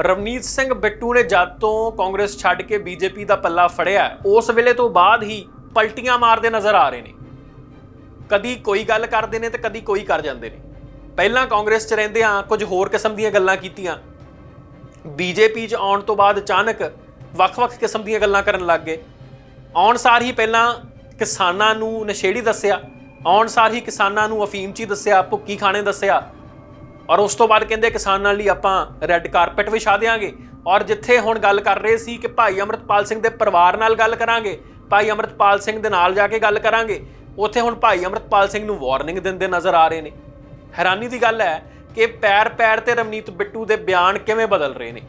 ਰਵਨੀਤ ਸਿੰਘ ਬਿੱਟੂ ਨੇ ਜਦ ਤੋਂ ਕਾਂਗਰਸ ਛੱਡ ਕੇ ਬੀਜੇਪੀ ਦਾ ਪੱਲਾ ਫੜਿਆ, ਉਸ ਵੇਲੇ ਤੋਂ ਬਾਅਦ ਹੀ ਪਲਟੀਆਂ ਮਾਰਦੇ ਨਜ਼ਰ ਆ ਰਹੇ ਨੇ। ਕਦੀ ਕੋਈ ਗੱਲ ਕਰਦੇ ਨੇ ਤੇ ਕਦੀ ਕੋਈ ਕਰ ਜਾਂਦੇ ਨੇ। ਪਹਿਲਾਂ ਕਾਂਗਰਸ 'ਚ ਰਹਿੰਦੇ ਆ, ਕੁਝ ਹੋਰ ਕਿਸਮ ਦੀਆਂ ਗੱਲਾਂ ਕੀਤੀਆਂ। ਬੀਜੇਪੀ 'ਚ ਆਉਣ ਤੋਂ ਬਾਅਦ ਅਚਾਨਕ ਵੱਖ-ਵੱਖ ਕਿਸਮ ਦੀਆਂ ਗੱਲਾਂ ਕਰਨ ਲੱਗ ਗਏ। ਆਉਣ ਸਾਰ ਹੀ ਪਹਿਲਾਂ ਕਿਸਾਨਾਂ ਨੂੰ ਨਸ਼ੇੜੀ ਦੱਸਿਆ, ਆਉਣ ਸਾਰ ਹੀ ਕਿਸਾਨਾਂ ਨੂੰ ਅਫੀਮ 'ਚ ਹੀ ਦੱਸਿਆ, ਭੁੱਕੀ ਖਾਣੇ ਦੱਸਿਆ। ਔਰ ਉਸ ਤੋਂ ਬਾਅਦ ਕਹਿੰਦੇ ਕਿਸਾਨਾਂ ਲਈ ਆਪਾਂ ਰੈੱਡ ਕਾਰਪੈਟ ਵਿਛਾ ਦੇਾਂਗੇ ਔਰ ਜਿੱਥੇ ਹੁਣ ਗੱਲ ਕਰ ਰਹੇ ਸੀ ਕਿ ਭਾਈ ਅਮਰਤਪਾਲ ਸਿੰਘ ਦੇ ਪਰਿਵਾਰ ਨਾਲ ਗੱਲ ਕਰਾਂਗੇ, ਭਾਈ ਅਮਰਤਪਾਲ ਸਿੰਘ ਦੇ ਨਾਲ ਜਾ ਕੇ ਗੱਲ ਕਰਾਂਗੇ, ਉੱਥੇ ਹੁਣ ਭਾਈ ਅਮਰਤਪਾਲ ਸਿੰਘ ਨੂੰ ਵਾਰਨਿੰਗ ਦਿੰਦੇ ਨਜ਼ਰ ਆ ਰਹੇ ਨੇ। ਹੈਰਾਨੀ ਦੀ ਗੱਲ ਹੈ ਕਿ ਪੈਰ ਪੈਰ ਤੇ ਰਵਨੀਤ ਬਿੱਟੂ ਦੇ ਬਿਆਨ ਕਿਵੇਂ ਬਦਲ ਰਹੇ ਨੇ?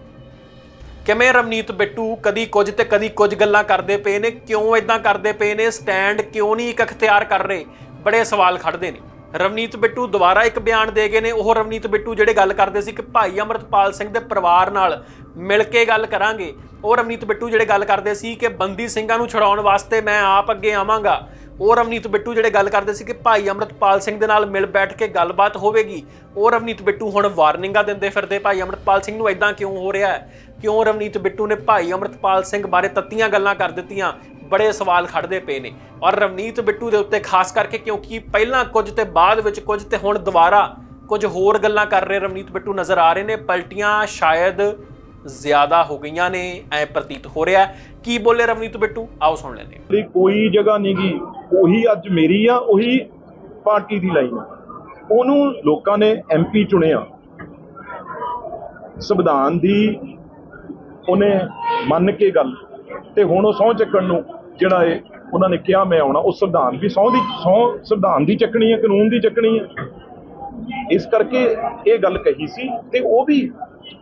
ਕਿਵੇਂ ਰਵਨੀਤ ਬਿੱਟੂ ਕਦੀ ਕੁਝ ਤੇ ਕਦੀ ਕੁਝ ਗੱਲਾਂ ਕਰਦੇ ਪਏ ਨੇ, ਕਿਉਂ ਇਦਾਂ ਕਰਦੇ ਪਏ ਨੇ ਸਟੈਂਡ ਕਿਉਂ ਨਹੀਂ ਇੱਕ ਅਖਤਿਆਰ ਕਰ ਰਹੇ? ਬੜੇ ਸਵਾਲ ਖੜਦੇ ਨੇ। ਰਵਨੀਤ ਬਿੱਟੂ ਦੁਬਾਰਾ ਇੱਕ ਬਿਆਨ ਦੇ ਗਏ ਨੇ। ਉਹ ਰਵਨੀਤ ਬਿੱਟੂ ਜਿਹੜੇ ਗੱਲ ਕਰਦੇ ਸੀ ਕਿ ਭਾਈ ਅਮਰਤਪਾਲ ਸਿੰਘ ਦੇ ਪਰਿਵਾਰ ਨਾਲ ਮਿਲ ਕੇ ਗੱਲ ਕਰਾਂਗੇ। ਉਹ ਰਵਨੀਤ ਬਿੱਟੂ ਜਿਹੜੇ ਗੱਲ ਕਰਦੇ ਸੀ ਕਿ ਬੰਦੀ ਸਿੰਘਾਂ ਨੂੰ ਛੁਡਾਉਣ ਵਾਸਤੇ ਮੈਂ ਆਪ ਅੱਗੇ ਆਵਾਂਗਾ। ਉਹ ਰਵਨੀਤ ਬਿੱਟੂ ਜਿਹੜੇ ਗੱਲ ਕਰਦੇ ਸੀ ਕਿ ਭਾਈ ਅਮਰਤਪਾਲ ਸਿੰਘ ਦੇ ਨਾਲ ਮਿਲ ਬੈਠ ਕੇ ਗੱਲਬਾਤ ਹੋਵੇਗੀ। ਉਹ ਰਵਨੀਤ ਬਿੱਟੂ ਹੁਣ ਵਾਰਨਿੰਗਾਂ ਦਿੰਦੇ ਫਿਰਦੇ, ਭਾਈ ਅਮਰਤਪਾਲ ਸਿੰਘ ਨੂੰ ਇਦਾਂ ਕਿਉਂ ਹੋ ਰਿਹਾ ਹੈ? ਕਿਉਂ ਰਵਨੀਤ ਬਿੱਟੂ ਨੇ ਭਾਈ ਅਮਰਤਪਾਲ ਸਿੰਘ ਬਾਰੇ ਤੱਤੀਆਂ ਗੱਲਾਂ ਕਰ ਦਿੱਤੀਆਂ? ਬੜੇ ਸਵਾਲ ਖੜਦੇ ਪਏ ਨੇ। ਔਰ ਰਵਨੀਤ ਬਿੱਟੂ ਦੇ ਉੱਤੇ ਖਾਸ ਕਰਕੇ ਕਿਉਂਕਿ ਪਹਿਲਾਂ ਕੁਝ ਤੇ ਬਾਅਦ ਵਿੱਚ ਕੁਝ ਤੇ ਹੁਣ ਦੁਬਾਰਾ ਕੁਝ ਹੋਰ ਗੱਲਾਂ ਕਰ ਰਹੇ ਰਵਨੀਤ ਬਿੱਟੂ ਨਜ਼ਰ ਆ ਰਹੇ ਨੇ। ਪਲਟੀਆਂ ਸ਼ਾਇਦ ਜ਼ਿਆਦਾ ਹੋ ਗਈਆਂ ਨੇ, ਐ ਪ੍ਰਤੀਤ ਹੋ ਰਿਹਾ ਕੀ ਬੋਲੇ ਰਵਨੀਤ ਬਿੱਟੂ? ਆਓ ਸੁਣ ਲੈਂਦੇ ਕੋਈ ਜਗ੍ਹਾ ਨਹੀਂ ਗੀ। ਉਹੀ ਅੱਜ ਮੇਰੀ ਆ, ਉਹੀ ਪਾਰਟੀ ਦੀ ਲਾਈਨ ਆ। ਉਹਨੂੰ ਲੋਕਾਂ ਨੇ ਐਮਪੀ ਚੁਣਿਆ। ਸੰਵਿਧਾਨ ਦੀ ਉਹਨੇ ਮੰਨ ਕੇ ਗੱਲ। ਤੇ ਹੁਣ ਉਹ ਸਹੁੰ ਚੱਕਣ ਨੂੰ ਜਿਹੜਾ ਇਹ ਉਹਨਾਂ ਨੇ ਕਿਹਾ ਮੈਂ ਆਉਣਾ, ਉਹ ਸੰਵਿਧਾਨ ਵੀ ਸਹੁੰ ਦੀ, ਸਹੁੰ ਸੰਵਿਧਾਨ ਦੀ ਚੱਕਣੀ ਹੈ, ਕਾਨੂੰਨ ਦੀ ਚੱਕਣੀ ਹੈ। ਇਸ ਕਰਕੇ ਇਹ ਗੱਲ ਕਹੀ ਸੀ ਤੇ ਉਹ ਵੀ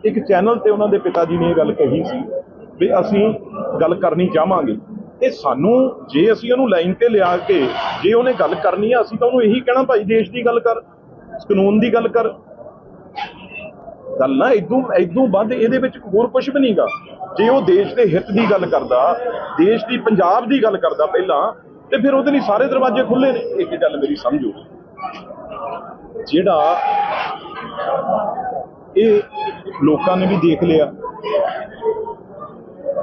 ਇੱਕ ਚੈਨਲ ਤੇ ਉਹਨਾਂ ਦੇ ਪਿਤਾ ਜੀ ਨੇ ਇਹ ਗੱਲ ਕਹੀ ਸੀ ਵੀ ਅਸੀਂ ਗੱਲ ਕਰਨੀ ਚਾਹਾਂਗੇ। ਤੇ ਸਾਨੂੰ ਜੇ ਅਸੀਂ ਉਹਨੂੰ ਲਾਈਨ ਤੇ ਲਿਆ ਕੇ ਜੇ ਉਹਨੇ ਗੱਲ ਕਰਨੀ ਆ, ਅਸੀਂ ਤਾਂ ਉਹਨੂੰ ਇਹੀ ਕਹਿਣਾ ਭਾਈ, ਦੇਸ਼ ਦੀ ਗੱਲ ਕਰ, ਕਾਨੂੰਨ ਦੀ ਗੱਲ ਕਰ। ਗੱਲ ਨਾ ਇਦੋਂ ਇਦੋਂ ਵੱਧ ਇਹਦੇ ਵਿੱਚ ਹੋਰ ਕੁਝ ਵੀ ਨਹੀਂਗਾ। ਜੇ ਉਹ ਦੇਸ਼ ਦੇ ਹਿੱਤ ਦੀ ਗੱਲ ਕਰਦਾ, ਦੇਸ਼ ਦੀ ਪੰਜਾਬ ਦੀ ਗੱਲ ਕਰਦਾ ਪਹਿਲਾਂ, ਤੇ ਫਿਰ ਉਹਦੇ ਲਈ ਸਾਰੇ ਦਰਵਾਜ਼ੇ ਖੁੱਲੇ ਨੇ। ਇੱਕ ਗੱਲ ਮੇਰੀ ਸਮਝੋ। ਜਿਹੜਾ ਇਹ ਲੋਕਾਂ ਨੇ ਵੀ ਦੇਖ ਲਿਆ।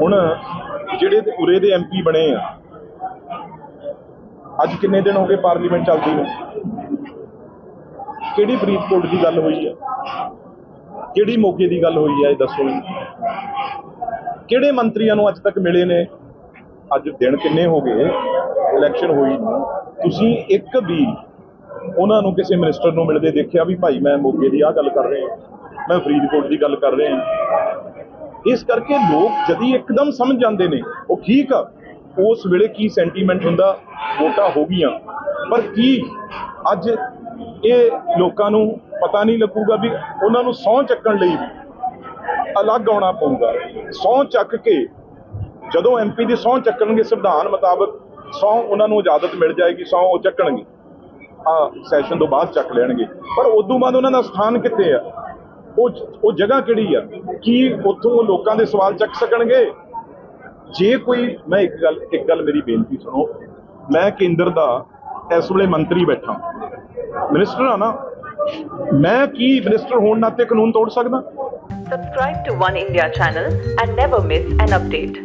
ਹੁਣ ਜਿਹੜੇ ਉਰੇ ਦੇ ਐਮਪੀ ਬਣੇ ਆ, ਅੱਜ ਕਿੰਨੇ ਦਿਨ ਹੋ ਗਏ ਪਾਰਲੀਮੈਂਟ ਚੱਲਦੀ ਨੂੰ? ਕਿਹੜੀ ਫਰੀਦਕੋਟ ਦੀ ਗੱਲ ਹੋਈ ਆ? ਕਿਹੜੀ ਮੌਕੇ ਦੀ ਗੱਲ ਹੋਈ ਹੈ, ਇਹ ਦੱਸੋ ਜੀ ਕਿਹੜੇ ਮੰਤਰੀਆਂ ਨੂੰ ਅੱਜ ਤੱਕ ਮਿਲੇ ਨੇ? ਅੱਜ ਦਿਨ ਕਿੰਨੇ ਹੋ ਗਏ? ਇਲੈਕਸ਼ਨ ਹੋਈ ਨੂੰ ਤੁਸੀਂ ਇੱਕ ਵੀ ਉਹਨਾਂ ਨੂੰ ਕਿਸੇ ਮਿਨਿਸਟਰ ਨੂੰ ਮਿਲਦੇ ਦੇਖਿਆ ਵੀ ਭਾਈ ਮੈਂ ਮੋਗੇ ਦੀ ਆਹ ਗੱਲ ਕਰ ਰਿਹਾ ਮੈਂ ਫਰੀਦਕੋਟ ਦੀ ਗੱਲ ਕਰ ਰਿਹਾ ਇਸ ਕਰਕੇ ਲੋਕ ਜਦੀ ਇੱਕਦਮ ਸਮਝ ਜਾਂਦੇ ਨੇ, ਉਹ ਠੀਕ ਆ, ਉਸ ਵੇਲੇ ਕੀ ਸੈਂਟੀਮੈਂਟ ਹੁੰਦਾ, ਵੋਟਾਂ ਹੋ ਗਈਆਂ। ਪਰ ਕੀ ਅੱਜ ਇਹ ਲੋਕਾਂ ਨੂੰ ਪਤਾ ਨਹੀਂ ਲੱਗੂਗਾ ਵੀ ਉਹਨਾਂ ਨੂੰ ਸਹੁੰ ਚੱਕਣ ਲਈ ਅਲੱਗ ਆਉਣਾ ਪਊਗਾ। ਸਹੁੰ ਚੱਕ ਕੇ ਜਦੋਂ ਐਮਪੀ ਦੀ ਸਹੁੰ ਚੱਕਣਗੇ ਸੰਵਿਧਾਨ ਮੁਤਾਬਕ, ਸਹੁੰ ਉਹਨਾਂ ਨੂੰ ਇਜਾਜ਼ਤ ਮਿਲ ਜਾਏਗੀ, ਸਹੁੰ ਉਹ ਚੱਕਣਗੇ। ਆ ਸੈਸ਼ਨ ਤੋਂ ਬਾਅਦ ਚੱਕ ਲੈਣਗੇ। ਪਰ ਉਦੋਂ ਬਾਅਦ ਉਹਨਾਂ ਦਾ ਸਥਾਨ ਕਿੱਥੇ ਆ? ਉਹ ਉਹ ਜਗ੍ਹਾ ਕਿਹੜੀ ਆ? ਕੀ ਉੱਥੋਂ ਲੋਕਾਂ ਦੇ ਸਵਾਲ ਚੱਕ ਸਕਣਗੇ? ਜੇ ਕੋਈ, ਮੈਂ ਇੱਕ ਗੱਲ ਇੱਕ ਗੱਲ ਮੇਰੀ ਬੇਨਤੀ ਸੁਣੋ। ਮੈਂ ਕੇਂਦਰ ਦਾ ਇਸ ਵੇਲੇ ਮੰਤਰੀ ਬੈਠਾ। ਮਿਨਿਸਟਰ ਆ ਨਾ ਮੈਂ ਕੀ ਮਿਨਿਸਟਰ ਹੋਣ ਨਾਤੇ ਕਾਨੂੰਨ ਤੋੜ ਸਕਦਾ Subscribe to One India channel and never miss an update.